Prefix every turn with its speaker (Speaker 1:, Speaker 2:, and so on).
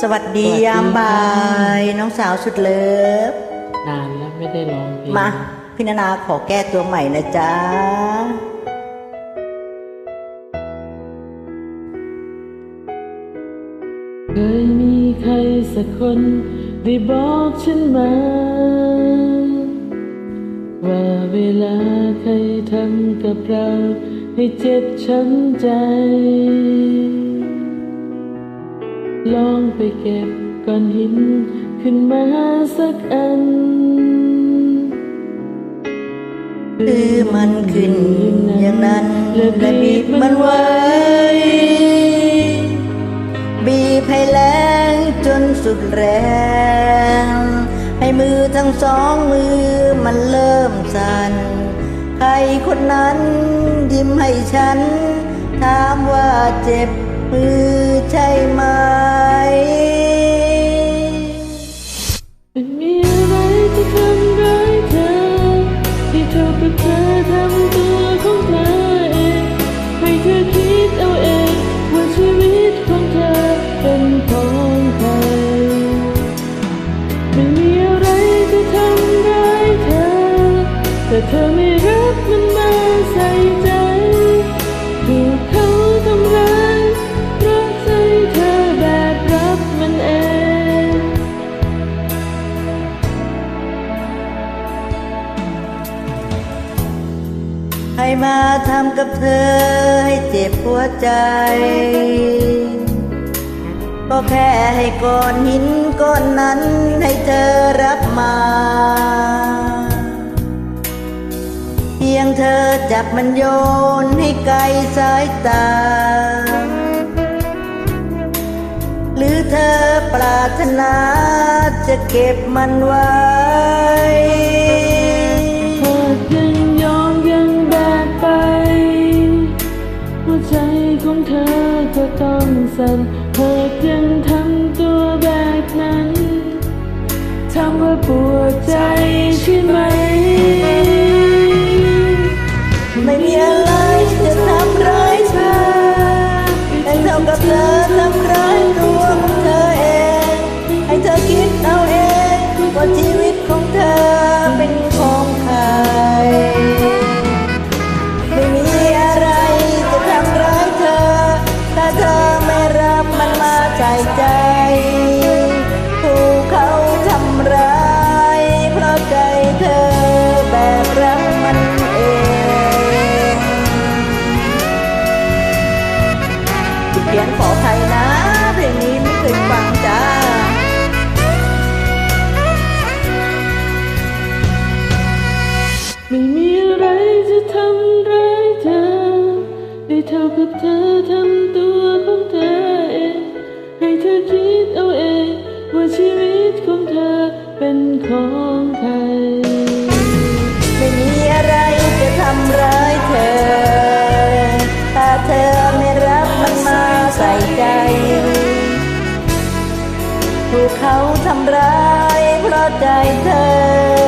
Speaker 1: สวัสดี
Speaker 2: สวัสดี
Speaker 1: ยามบ่า
Speaker 2: ค่ะ
Speaker 1: ยน้องสาวสุดเลิฟ
Speaker 2: นานแล้วไม่ได้ร้องเพลง
Speaker 1: มาพี่นานาขอแก้ตัวใหม่นะจ๊ะ
Speaker 2: เคยมีใครสักคนได้บอกฉันมา ว่าเวลาใครทำกับเราให้เจ็บช้ำใจ ลองไปเก็บก้อนหินขึ้นมาสักอัน
Speaker 1: คือมันขึ้นอย่างนั้น
Speaker 2: และบี
Speaker 1: บ
Speaker 2: มั
Speaker 1: น
Speaker 2: ไว้
Speaker 1: ไว้ บีบให้แรงจนสุดแรง ให้มือทั้งสองมือมันเริ่มสั่น ใครคนนั้นยิ้มให้ฉัน ถามว่าเจ็บ มือใช่ไหม
Speaker 2: ไม่มีอะไรที่ทำร้ายเธอที่เท่ากับเธอทำตัวของเธอเองให้เธอคิดเอาเองว่าชีวิตของเธอเป็นของใครไม่มีอะไรที่ทำร้ายเธอแต่เธอไม่ มาทำกับเธ
Speaker 1: อให้เจ็บหัวใจ ก็แค่ให้ก้อนหินก้อนนั้นให้เธอรับมา เพียงเธอจับมันโยนให้ไกลสายตา หรือเธอปรารถนาจะเก็บมันไว้
Speaker 2: สั่นหากยังทำตัวแบบนั้นทำว่าปวดใจใช่ไหม
Speaker 1: ใจ ผู้เขาทำร้าย เพราะใจเธอแบกรับมันเองเขียนขอใครนะเพลงนี้ไม่เคยฟังจ้า
Speaker 2: ไม่มีอะไรจะทำร้ายเธอ ได้เท่ากับเธอทำตัวา
Speaker 1: ยใจ ถูกเขาทำร้ายเพราะใจเธอ